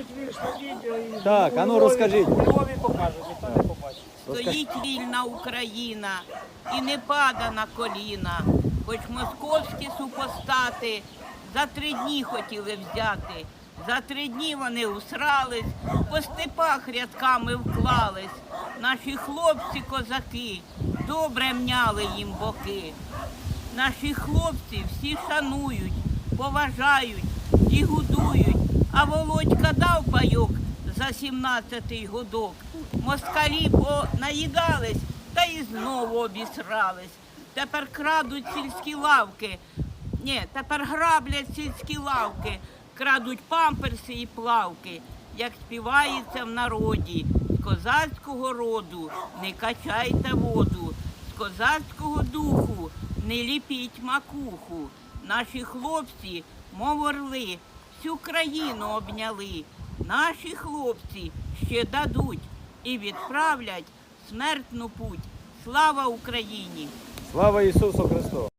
запишуть вірш на відео і Так, а ну, Львові- розкажіть. У Львові покажуть, ніхто не побачить. Стоїть вільна Україна і не пада на коліна, хоч московські супостати за три дні хотіли взяти. За три дні вони усрались, по степах рядками вклались. Наші хлопці козаки добре мняли їм боки. Наші хлопці всі шанують, поважають і годують. А Володька дав пайок за 17-й годок. Москалі понаїдались та й знову обісрались. Тепер крадуть сільські лавки. Ні, тепер граблять сільські лавки, крадуть памперси і плавки. Як співається в народі, з козацького роду не качайте воду, з козацького духу не ліпіть макуху. Наші хлопці, мов орли, всю країну обняли. Наші хлопці ще дадуть і відправлять смертну путь. Слава Україні! Слава Ісусу Христу!